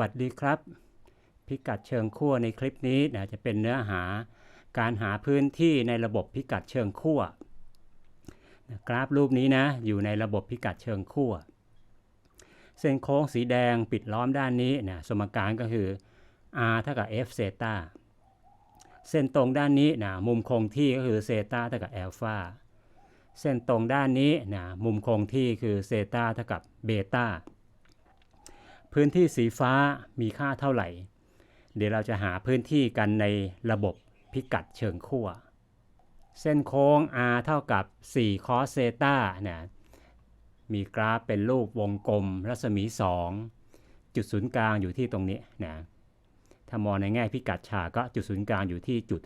วัสดีครับ พิกัดเชิงขั้วในคลิปนี้นะจะเป็นเนื้อหาการหาพื้นที่ในระบบพิกัดเชิงขั้วนะกราฟรูปนี้นะอยู่ในระบบพิกัดเชิงขั้วเส้นโค้งสีแดงปิดล้อมด้านนี้นะสมการก็คือ r เท่ากับ f เซตาเส้นตรงด้านนี้นะมุมคงที่ก็คือเซตาเท่ากับแอลฟาเส้นตรงด้านนี้นะมุมคงที่คือเซตาเท่ากับเบต้า พื้นที่สีฟ้ามีค่าเท่าไหร่ เดี๋ยวเราจะหาพื้นที่กันในระบบพิกัดเชิงขั้ว เส้นโค้ง r เท่ากับ4 cos เซตานะมีกราฟเป็นรูปวงกลมรัศมี 2 จุดศูนย์กลางอยู่ที่ตรงนี้นะถ้ามองในแง่พิกัดฉากก็จุดศูนย์กลางอยู่ที่จุด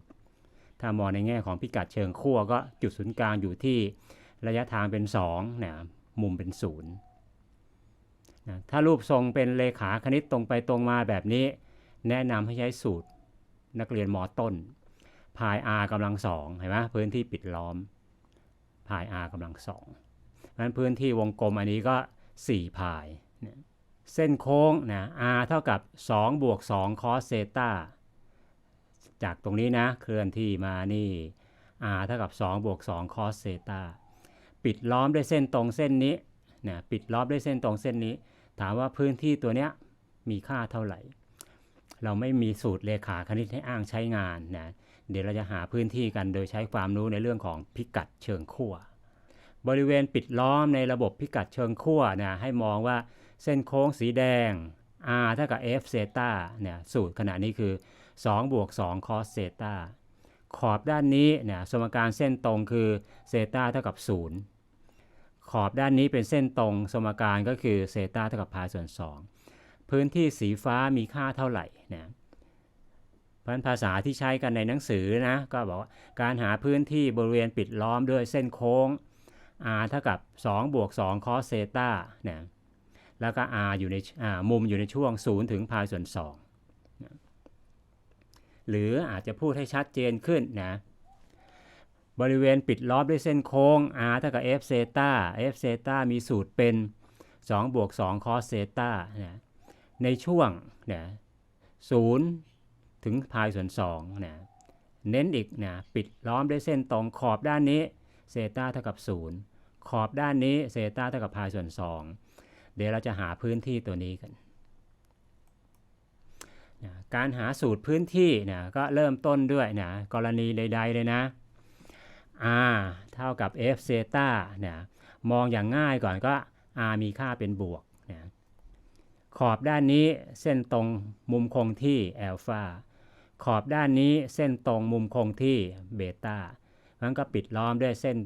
20 ถ้ามองในแง่ของพิกัดเชิงขั้วก็จุดศูนย์กลางอยู่ที่ระยะทางเป็น2นะมุมเป็น 0 นะถ้ารูปทรงเป็นเลขาคณิตตรงไปตรงมาแบบนี้ แนะนำให้ใช้สูตรนักเรียนมอต้นพาย r กำลังสองเห็นไหมพื้นที่ปิดล้อมพาย r กำลังสองนั้นพื้นที่วงกลมอันนี้ก็ 4 พายนะเส้นโค้งนะ r เท่ากับ 2 บวก 2 cos เซตาจากตรงนี้นะ เคลื่อนที่มานี่ r เท่ากับ 2 บวก 2 cos เซตาปิดล้อมด้วยเส้นตรงเส้นนี้นะปิดล้อมด้วยเส้นตรงเส้นนี้ ถามว่าพื้นที่ตัวเนี้ยมีค่าเท่าไหร่ เราไม่มีสูตรเลขาคณิตให้อ้างใช้งานนะเดี๋ยวเราจะหาพื้นที่กันโดยใช้ความรู้ในเรื่องของพิกัดเชิงขั้วบริเวณปิดล้อมในระบบพิกัดเชิงขั้วนะให้มองว่าเส้นโค้งสีแดง r เท่ากับ f เซตาเนี่ยสูตรขณะนี้คือ 2 บวก 2 cos เซตาขอบด้านนี้เนี่ยสมการเส้นตรงคือเซตาเท่ากับ 0 ขอบด้านนี้เป็นเส้นตรงสมการก็คือเซตาเท่ากับพายส่วน 2 พื้นที่สีฟ้ามีค่าเท่าไหร่นะพันภาษาที่ใช้กันในหนังสือนะก็บอกว่าการหาพื้นที่บริเวณปิดล้อมด้วยเส้นโค้ง r เท่ากับ 2 บวก2 cos เซตาเนี่ยแล้วก็ r อยู่ในมุมอยู่ในช่วง 0 ถึงพายส่วน2นะหรืออาจจะพูดให้ชัดเจนขึ้นนะ บริเวณปิดล้อมด้วยเส้นโค้ง r เท่ากับ f เซตา f เซตามีสูตรเป็น 2 บวก2 cos เซตานะในช่วงนะ0ถึงพายส่วน2นะเน้นอีกนะปิดล้อมด้วยเส้นตรงขอบด้านนี้เซตาเท่ากับ 0 ขอบด้านนี้เซตาเท่ากับพายส่วน 2 เดี๋ยวเราจะหาพื้นที่ตัวนี้กันนะการหาสูตรพื้นที่นะก็เริ่มต้นด้วยนะกรณีใด ๆ เลยนะ r เท่ากับ f เซตานะมองอย่างง่ายก่อนก็ r มีค่าเป็นบวกนะขอบด้านนี้เส้นตรงมุมคงที่แอลฟาขอบด้านนี้เส้นตรงมุมคงที่เบต้ามันก็ปิดล้อมด้วยเส้น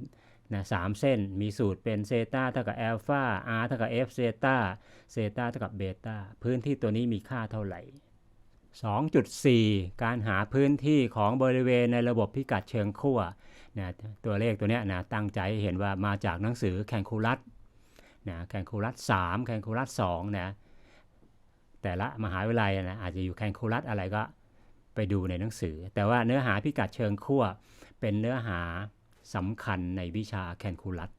นะสามเส้นมีสูตรเป็นเซตาเท่ากับแอลฟา r เท่ากับ f เซตาเซตาเท่ากับเบต้าพื้นที่ตัวนี้มีค่าเท่าไหร่ 2.4 การหาพื้นที่ของบริเวณในระบบพิกัดเชิงขั้ว นะตัวเลขตัวนี้นะตั้งใจเห็นว่ามาจากหนังสือแคนคูลัสนะแคนคูลัส3แคนคูลัส2นะแต่ละมหาวิทยาลัยนะอาจจะอยู่แคนคูลัสอะไรก็ไปดูในหนังสือ แต่ว่าเนื้อหาพิกัดเชิงขั้วเป็นเนื้อหาสำคัญในวิชาแคนคูลัส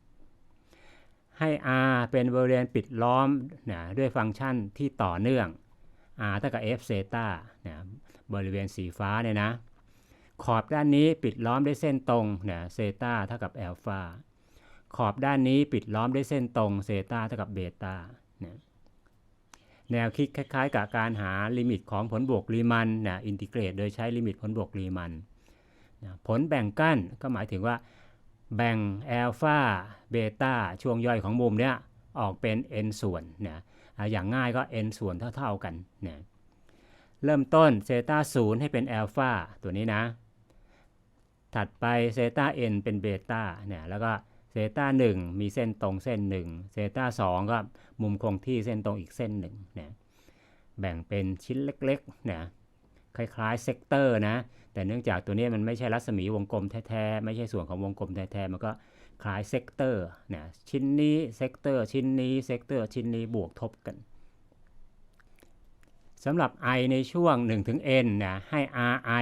ให้ r เป็นบริเวณปิดล้อมนะด้วยฟังก์ชันที่ต่อเนื่อง r เท่ากับ f เซตานะบริเวณสีฟ้าเนี่ยนะ ขอบด้านนี้ปิดล้อมด้วยเส้นตรงนะเซตาเท่ากับแอลฟาขอบด้านนี้ปิดล้อมด้วยเส้นตรงเซตาเท่ากับเบต้านแนวคิดคล้ายๆ กับการหาลิมิตของผลบวกรีมันนะอินทิเกรตโดยใช้ลิมิตผลบวกรีมันนะผลแบ่งกั้นก็หมายถึงว่า แบ่งแอลฟาเบต้าช่วงย่อยของมุมเนี้ยออกเป็น n ส่วนนะอย่างง่ายก็ n ส่วนเท่าๆกันนะเริ่มต้นเซตาศูนย์ให้เป็นแอลฟาตัวนี้นะ ถัดไปเซต้า n เป็นเบต้าเนี่ยแล้วก็เซต้า1มีเส้นตรงเส้น1เซต้า2ก็มุมคงที่เส้นตรงอีกเส้นหนึ่งเนะแบ่งเป็นชิ้นเล็กๆเนะคล้ายๆเซกเตอร์นะ แต่เนื่องจากตัวนี้มันไม่ใช่รัศมีวงกลมแท้ๆ ไม่ใช่ส่วนของวงกลมแท้ๆ มันก็คล้ายเซกเตอร์นะชิ้นนี้เซกเตอร์ชิ้นนี้เซกเตอร์ชิ้นนี้บวกทบกันสำหรับ i ในช่วง 1-n นะให้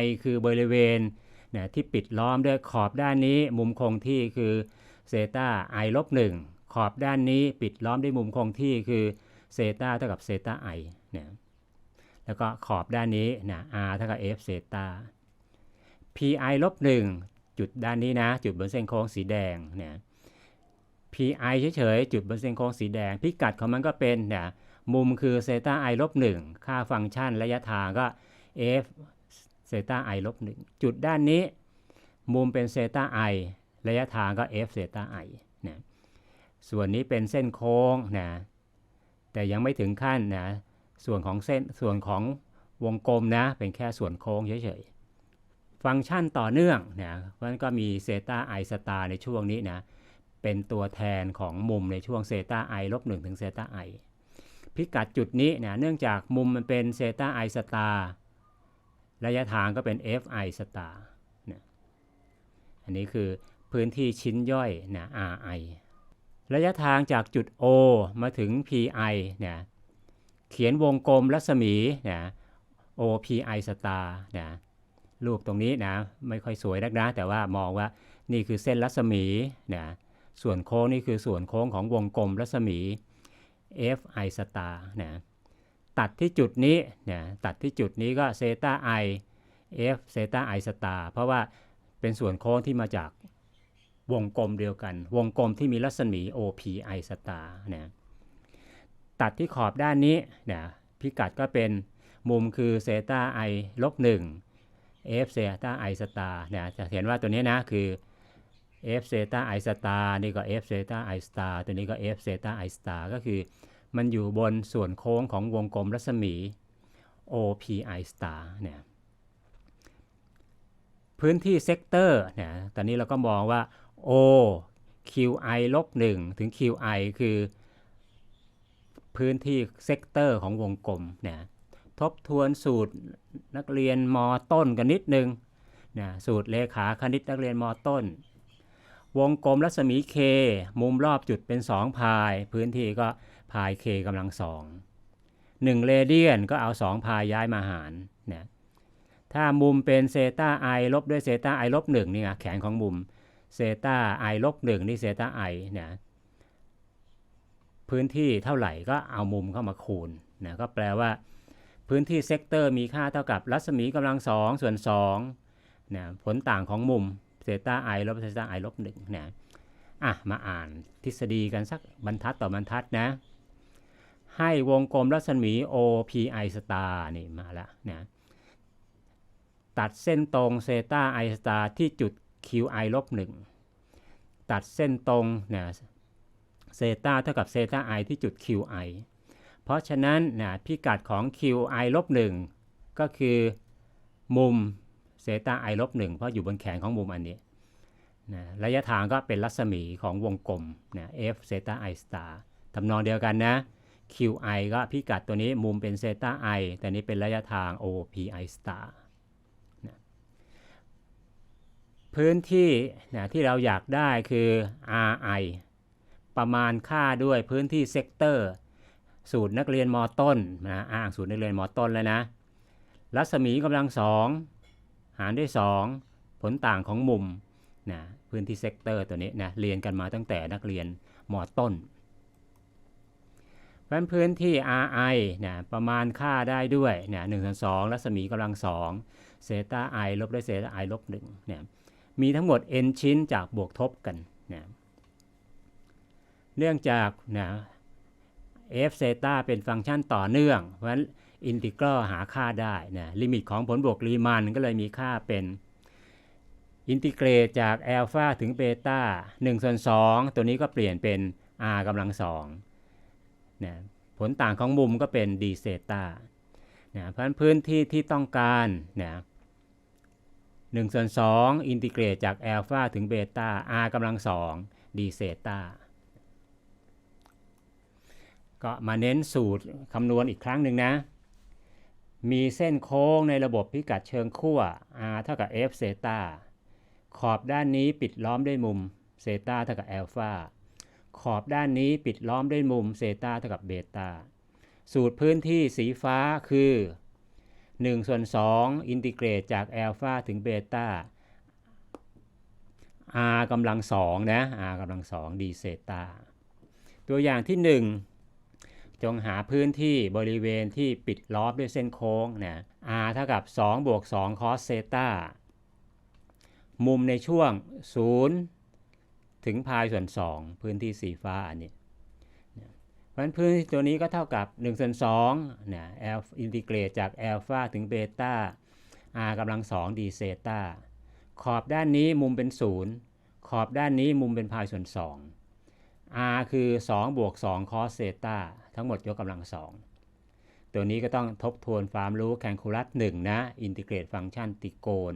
ri คือบริเวณ นะที่ปิดล้อมด้วยขอบด้านนี้มุมคงที่คือเซตา i ลบ1ขอบด้านนี้ปิดล้อมด้วยมุมคงที่คือเซตาเท่ากับเซตา i เนี่ยแล้วก็ขอบด้านนี้นะ r เท่ากับ f เซตา pi ลบ1จุดด้านนี้นะ จุดบนเส้นโค้งสีแดงเนี่ย pi เฉยๆ จุดบนเส้นโค้งสีแดง พิกัดของมันก็เป็นเนี่ยมุมคือเซตา i ลบ1ค่าฟังก์ชันระยะทางก็ f เซตา i ลบ1จุดด้านนี้ มุมเป็นเซตา i ระยะทางก็ f เซตา i นะส่วนนี้เป็นเส้นโค้งนะแต่ยังไม่ถึงขั้นนะส่วนของเส้นส่วนของวงกลมนะเป็นแค่ส่วนโค้งเฉยๆฟังก์ชันต่อเนื่องนะมันก็มีเซตา i สตาในช่วงนี้นะเป็นตัวแทนของมุมในช่วงเซตา i ลบ1ถึงเซตา i พิกัดจุดนี้นะเนื่องจากมุมมันเป็นเซตา i สตาร์ ระยะทางก็เป็น fi สตาร์นะอันนี้คือพื้นที่ชิ้นย่อยนะ ri ระยะทางจากจุด O มาถึง pi เนี่ยเขียนวงกลมรัศมีนะ OPI star นะรูปตรงนี้นะไม่ค่อยสวยนักนะ แต่ว่ามองว่านี่คือเส้นรัศมีนะส่วนโค้งนี่คือส่วนโค้งของวงกลมรัศมี FI star นะ ตัดที่จุดนี้เนะตัดที่จุดนี้ก็เซตา i f เอฟเซตา i star เพราะว่าเป็นส่วนโค้งที่มาจากวงกลมเดียวกัน วงกลมที่มีรัศมี OPI star นะตัดที่ขอบด้านนี้นะพิกัดก็เป็นมุมคือเซตา i ลบ1 f เซตา i สตาร์นะจะเห็นว่าตัวนี้นะคือ f เซตา i สตาร์นี่ก็ f เซตา i สตาร์ตัวนี้ก็ f เซตา i สตาร์ก็คือ มันอยู่บนส่วนโค้งของวงกลมรัศมี OPI star เนี่ยพื้นที่เซกเตอร์เนี่ยตอนนี้เราก็มองว่า O QI ลบ1ถึง QI คือ พื้นที่เซกเตอร์ของวงกลมเนะทบทวนสูตรนักเรียนมต้นกันนิดนึงนะสูตรเลขาคณิตนักเรียนมต้น วงกลมรัศมี K มุมรอบจุดเป็น 2 พาย พื้นที่ก็ พาย K กำลังสองหนึ่งเรเดียนก็เอา 2 พายย้ายมาหารนะถ้ามุมเป็นเซตา i ลบด้วยเซตา i ลบ1นี่ไงแขนของมุมเซตา i ลบ1นี่เซตา i นะพื้นที่เท่าไหร่ก็เอามุมเข้ามาคูณนะก็แปลว่า พื้นที่เซกเตอร์มีค่าเท่ากับรัศมีกำลังสองส่วน2นะผลต่างของมุมเซตา i ลบเซตา i ลบ1นะอะมาอ่านทฤษฎีกันสักบรรทัดต่อบรรทัดนะ ให้วงกลมรัศมี OPI star นี่มาแล้วนะตัดเส้นตรงเซตา i star ที่จุด QI ลบ1ตัดเส้นตรงนะเซตาเท่ากับเซตา i ที่จุด QI เพราะฉะนั้นนะพิกัดของ QI ลบ1ก็คือมุมเซตา i ลบ1เพราะอยู่บนแขนของมุมอันนี้นะระยะทางก็เป็นรัศมีของวงกลมนะ f เซตา i star ทำนองเดียวกันนะ QI ก็พิกัดตัวนี้มุมเป็นเซตา i แต่นี้เป็นระยะทาง OPI star นะพื้นที่นะที่เราอยากได้คือ RI ประมาณค่าด้วยพื้นที่เซกเตอร์สูตรนักเรียนมต้นนะอ้างสูตรนักเรียนมต้นแล้วนะ รัศมีกำลังสองหารด้วย 2 ผลต่างของมุมนะพื้นที่เซกเตอร์ตัวนี้นะเรียนกันมาตั้งแต่นักเรียนมต้น เพราะพื้นที่ RI นะประมาณค่าได้ด้วยนะหนึ่งส่วนสองรัศมีกำลังสองเซตา i ลบด้วยเซตา i ลบหนึ่งเนี่ยมีทั้งหมด n ชิ้นจากบวกทบกันนะเนื่องจากนะ f เซตาเป็นฟังก์ชันต่อเนื่อง เพราะฉะนั้นอินทิกรัลหาค่าได้นะลิมิตของผลบวกรีมานก็เลยมีค่าเป็นอินทิเกรตจากอัลฟาถึงเบต้า1ส่วน2ตัวนี้ก็เปลี่ยนเป็น r กำลัง2 นะผลต่างของมุมก็เป็น d เซตานะเพราะฉะนั้นพื้นที่ที่ต้องการนะ1ส่วน2อินทิเกรตจากแอลฟาถึงเบต้า r กำลัง2 d เซตาก็มาเน้นสูตรคำนวณอีกครั้งหนึ่งนะ มีเส้นโค้งในระบบพิกัดเชิงขั้ว r เท่ากับ f เซตาขอบด้านนี้ปิดล้อมด้วยมุมเซตาเท่ากับแอลฟา ขอบด้านนี้ปิดล้อมด้วยมุมเซตาเท่ากับเบตาสูตรพื้นที่สีฟ้าคือ1ส่วน2อินทิเกรตจากแอลฟาถึงเบตา r กำลัง2นะ r กำลัง2 d เซตาตัวอย่างที่ 1 จงหาพื้นที่บริเวณที่ปิดล้อมด้วยเส้นโค้งนะ r เท่ากับ2บวก2 cos เซตามุมในช่วง 0 ถึงพายส่วน 2 พื้นที่สีฟ้าอันนี้เพราะฉะนั้นพื้นที่ตัวนี้ก็เท่ากับ1ส่วน2นะ l อินทิเกรตจากอัลฟาถึงเบต้า r กำลัง2 d เซตาขอบด้านนี้มุมเป็น 0 ขอบด้านนี้มุมเป็นพายส่วน 2 r คือ 2 บวก2 cos เซตาทั้งหมดยกกำลัง 2 ตัวนี้ก็ต้องทบทวนความรู้แคลคูลัส1นะ อินทิเกรตฟังก์ชันติโกน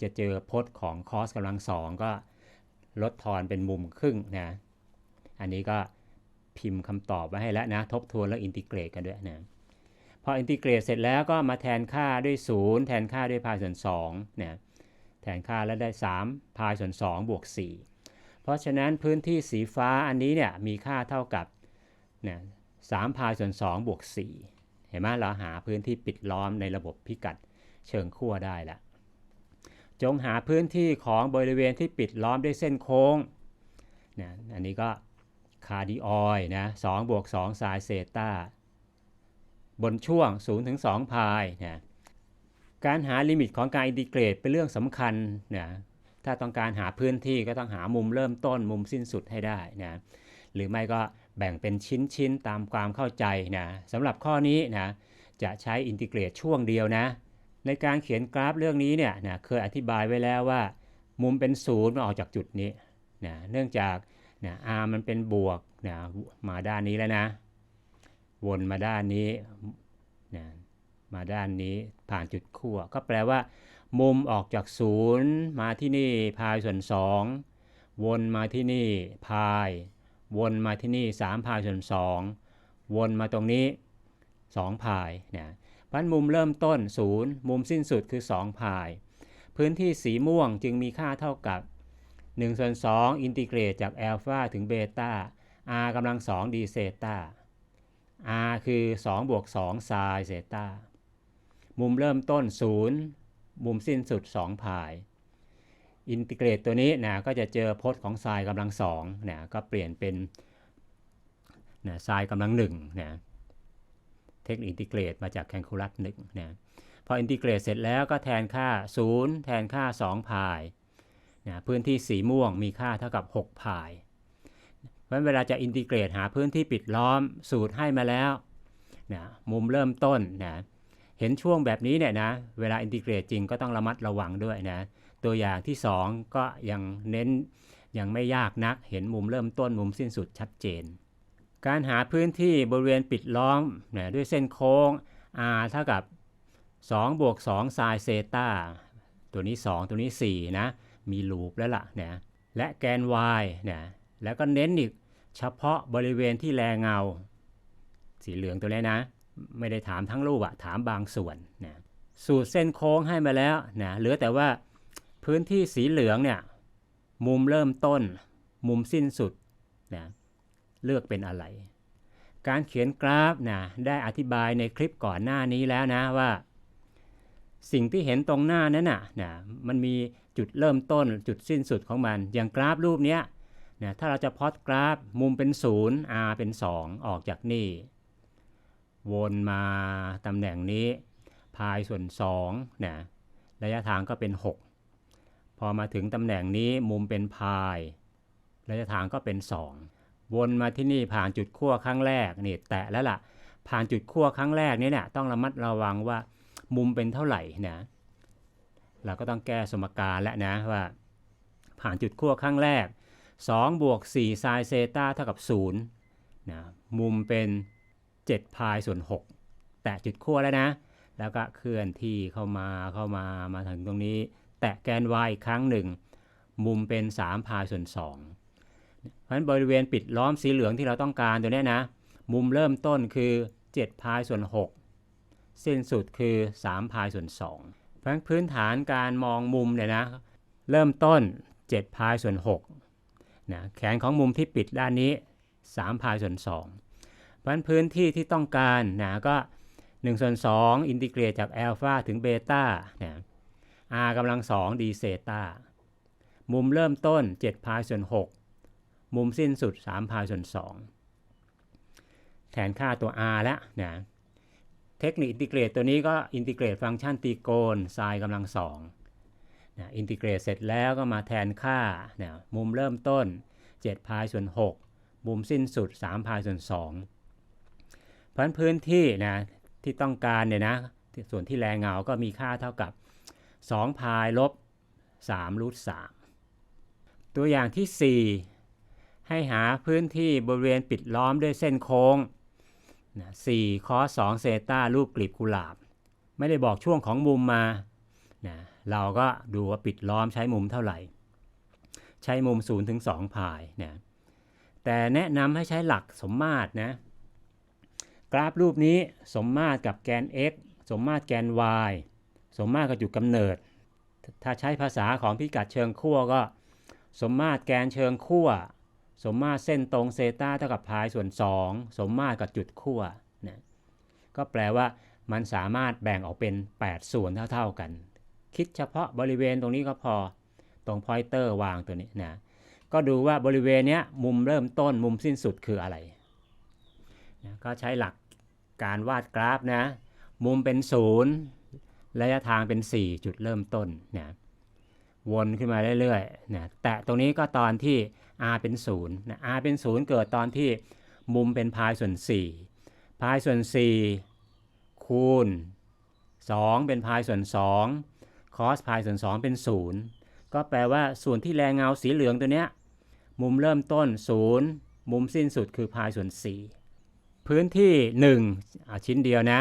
จะเจอพจน์ของ cos กำลัง 2 ก็ ลดทอนเป็นมุมครึ่งนะ อันนี้ก็พิมพ์คำตอบไว้ให้แล้วนะ ทบทวนแล้วอินทิเกรตกันด้วยนะพออินทิเกรตเสร็จแล้วก็มาแทนค่าด้วย 0 แทนค่าด้วยพายส่วน2นะแทนค่าแล้วได้ 3 พายส่วน2บวก 4 เพราะฉะนั้นพื้นที่สีฟ้าอันนี้เนี่ยมีค่าเท่ากับนะ3พายส่วน2บวก 4 เห็นไหมเราหาพื้นที่ปิดล้อมในระบบพิกัดเชิงขั้วได้ละ จงหาพื้นที่ของบริเวณที่ปิดล้อมด้วยเส้นโค้งนะอันนี้ก็คาร์ดิออยนะ2บวก2ไซน์เซตาบนช่วง0ถึง2พายนะการหาลิมิตของการอินทิเกรตเป็นเรื่องสำคัญนะถ้าต้องการหาพื้นที่ก็ต้องหามุมเริ่มต้นมุมสิ้นสุดให้ได้นะหรือไม่ก็แบ่งเป็นชิ้นๆตามความเข้าใจนะสำหรับข้อนี้นะจะใช้อินทิเกรตช่วงเดียวนะ ในการเขียนกราฟเรื่องนี้เนี่ยนะเคยอธิบายไว้แล้วว่า มุมเป็นศูนย์มาออกจากจุดนี้นะเนื่องจากนะ r มันเป็นบวกนะมาด้านนี้แล้วนะ วนมาด้านนี้นะมาด้านนี้ผ่านจุดขั้วก็แปลว่า มุมออกจากศูนย์มาที่นี่พายส่วน 2 วนมาที่นี่พาย วนมาที่นี่3พายส่วน 2 วนมาตรงนี้ 2 พายนะ พันมุมเริ่มต้น 0 มุมสิ้นสุดคือ 2 พาย พื้นที่สีม่วงจึงมีค่าเท่ากับ1ส่วน2อินทิเกรตจากแอลฟาถึงเบต้า r กำลัง2 d เซตา r คือ 2 บวก2ไซน์เซตามุมเริ่มต้น 0 มุมสิ้นสุด 2 พาย อินทิเกรตตัวนี้นะก็จะเจอพจน์ของไซน์กำลัง2นะก็เปลี่ยนเป็นนะไซน์กำลัง1นะ เทคนิคอินทิเกรตมาจากแคลคูลัส1นะพออินทิเกรตเสร็จแล้วก็แทนค่า 0 แทนค่า 2พายนะพื้นที่สีม่วงมีค่าเท่ากับ6พายเพราะเวลาจะอินทิเกรตหาพื้นที่ปิดล้อมสูตรให้มาแล้วนะมุมเริ่มต้นนะเห็นช่วงแบบนี้เนี่ยนะเวลาอินทิเกรตจริงก็ต้องระมัดระวังด้วยนะตัวอย่างที่ 2 ก็ยังเน้นยังไม่ยากนัก เห็นมุมเริ่มต้นมุมสิ้นสุดชัดเจน การหาพื้นที่บริเวณปิดล้อมนะด้วยเส้นโค้ง r เท่ากับ2บวก2ไซน์เซตาตัวนี้ 2 ตัวนี้4นะมีลูปแล้วล่ะนะและแกน y นะแล้วก็เน้นอีกเฉพาะบริเวณที่แลเงา สีเหลืองตัวนี้นะ ไม่ได้ถามทั้งรูปอะถามบางส่วนนะสูตรเส้นโค้งให้มาแล้วนะเหลือแต่ว่าพื้นที่สีเหลืองเนี่ยมุมเริ่มต้น มุมสิ้นสุดนะ เลือกเป็นอะไร การเขียนกราฟนะได้อธิบายในคลิปก่อนหน้านี้แล้วนะว่า สิ่งที่เห็นตรงหน้านั้นน่ะนะมันมีจุดเริ่มต้นจุดสิ้นสุดของมัน อย่างกราฟรูปนี้นะถ้าเราจะพอดกราฟมุมเป็น 0 r เป็น 2 ออกจากนี่ วนมาตำแหน่งนี้ พายส่วน2นะระยะทางก็เป็น 6 พอมาถึงตำแหน่งนี้มุมเป็นพายระยะทางก็เป็น 2 วนมาที่นี่ผ่านจุดขั้วครั้งแรกนี่แตะแล้วล่ะ ผ่านจุดขั้วครั้งแรกนี้เนี่ยต้องระมัดระวังว่ามุมเป็นเท่าไหร่นะเราก็ต้องแก้สมการแล้วนะว่า ผ่านจุดขั้วครั้งแรก2บวก4ไซน์เซตาเท่ากับ0นะมุมเป็น7พายส่วน 6 แตะจุดขั้วแล้วนะ แล้วก็เคลื่อนที่เข้ามาเข้ามามาถึงตรงนี้ แตะแกน y อีกครั้งหนึ่ง มุมเป็น3พายส่วน2 เพราะฉะนั้นบริเวณปิดล้อมสีเหลืองที่เราต้องการตัวนี้นะ มุมเริ่มต้นคือ 7 พายส่วน 6 สิ้นสุดคือ 3 พายส่วน 2 เพราะฉะนั้นพื้นฐานการมองมุมเนี่ยนะ เริ่มต้น 7 พายส่วน6นะแขนของมุมที่ปิดด้านนี้ 3 พายส่วน 2 เพราะฉะนั้นพื้นที่ที่ต้องการนะก็1ส่วน2อินทิเกรตจากอัลฟาถึงเบต้านะ r กำลัง2 d เซต้ามุมเริ่มต้น7พายส่วน6 มุมสิ้นสุด3พายส่วน2แทนค่าตัว r แล้วนะเทคนิคอินทิเกรตตัวนี้ก็อินทิเกรตฟังก์ชันตีโกณไซน์กำลังสองนะอินทิเกรตเสร็จแล้วก็มาแทนค่านะมุมเริ่มต้น7พายส่วน6มุมสิ้นสุด3พายส่วน2เพราะฉะนั้นพื้นที่นะที่ต้องการเนี่ยนะส่วนที่แรงเงาก็มีค่าเท่ากับ 2 พายลบ3รูท3ตัวอย่างที่ 4 ให้หาพื้นที่บริเวณปิดล้อมด้วยเส้นโค้งนะ4คอส2เซตารูปกลีบกุหลาบ ไม่ได้บอกช่วงของมุมมานะเราก็ดูว่าปิดล้อมใช้มุมเท่าไหร่ ใช้มุม0ถึง2พายนะแต่แนะนำให้ใช้หลักสมมาตรนะกราฟรูปนี้สมมาตรกับแกน x สมมาตรแกน y สมมาตรกับจุดกำเนิด ถ้าใช้ภาษาของพิกัดเชิงขั้วก็ สมมาตรแกนเชิงขั้ว สมมาตรเส้นตรงเซตาเท่ากับพายส่วน 2 สมมาตรกับจุดขั้วนะก็แปลว่ามันสามารถแบ่งออกเป็น 8 ส่วนเท่าๆกัน คิดเฉพาะบริเวณตรงนี้ก็พอ ตรงพอยเตอร์วางตัวนี้นะก็ดูว่าบริเวณเนี้ยมุมเริ่มต้นมุมสิ้นสุดคืออะไรนะก็ใช้หลักการวาดกราฟนะ มุมเป็นศูนย์ระยะทางเป็น 4 จุดเริ่มต้นนะ วนขึ้นมาเรื่อยๆนะแตะตรงนี้ก็ตอนที่ r เป็น0นะ r เป็น 0 เกิดตอนที่มุมเป็นพายส่วน4พายส่วน 4 คูณ 2 เป็นพายส่วน2คอสพายส่วน 2 เป็น 0 ก็แปลว่าส่วนที่แรงเงาสีเหลืองตัวเนี้ยมุมเริ่มต้น 0 มุมสิ้นสุดคือพายส่วน 4 พื้นที่1เอาชิ้นเดียวนะ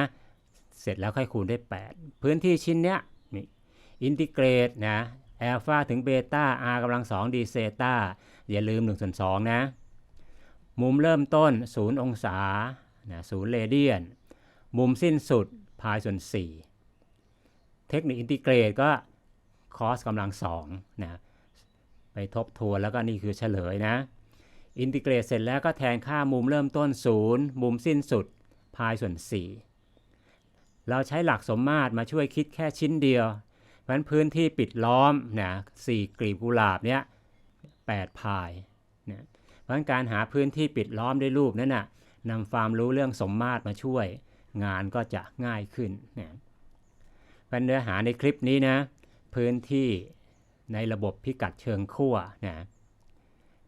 เสร็จแล้วค่อยคูณด้วย 8 พื้นที่ชิ้นเนี้ยอินทิเกรตนะ แอลฟาถึงเบต้า r กำลัง2ดีเซตาอย่าลืม1ส่วน2นะ มุมเริ่มต้น 0 องศานะ0เรเดียน มุมสิ้นสุดพายส่วน 4 เทคนิคอินทิเกรตก็คอสกำลัง2นะไปทบทวนแล้วก็นี่คือเฉลยนะ อินทิเกรตเสร็จแล้วก็แทนค่ามุมเริ่มต้น 0 มุมสิ้นสุดพายส่วน 4 เราใช้หลักสมมาตรมาช่วยคิดแค่ชิ้นเดียว เพราะฉะนั้นพื้นที่ปิดล้อมนะสี่กลีบกุหลาบเนี้ย8พายนะเพราะฉะนั้นการหาพื้นที่ปิดล้อมด้วยรูปนั้นนะ่ะนำความรู้เรื่องสมมาตรมาช่วย งานก็จะง่ายขึ้นนะเพราะเนื้อหาในคลิปนี้นะพื้นที่ในระบบพิกัดเชิงขั้วนะ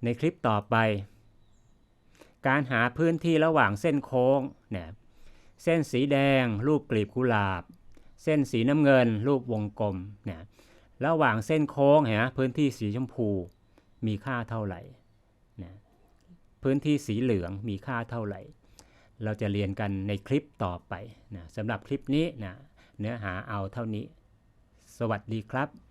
ในคลิปต่อไป การหาพื้นที่ระหว่างเส้นโค้งนะเส้นสีแดง รูปกลีบกุหลาบ เส้นสีน้ำเงิน รูปวงกลมเนี่ยระหว่างเส้นโค้งเห็นไหมพื้นที่สีชมพูมีค่าเท่าไหร่นะพื้นที่สีเหลืองมีค่าเท่าไหร่ เราจะเรียนกันในคลิปต่อไปนะสำหรับคลิปนี้นะเนื้อหาเอาเท่านี้ สวัสดีครับ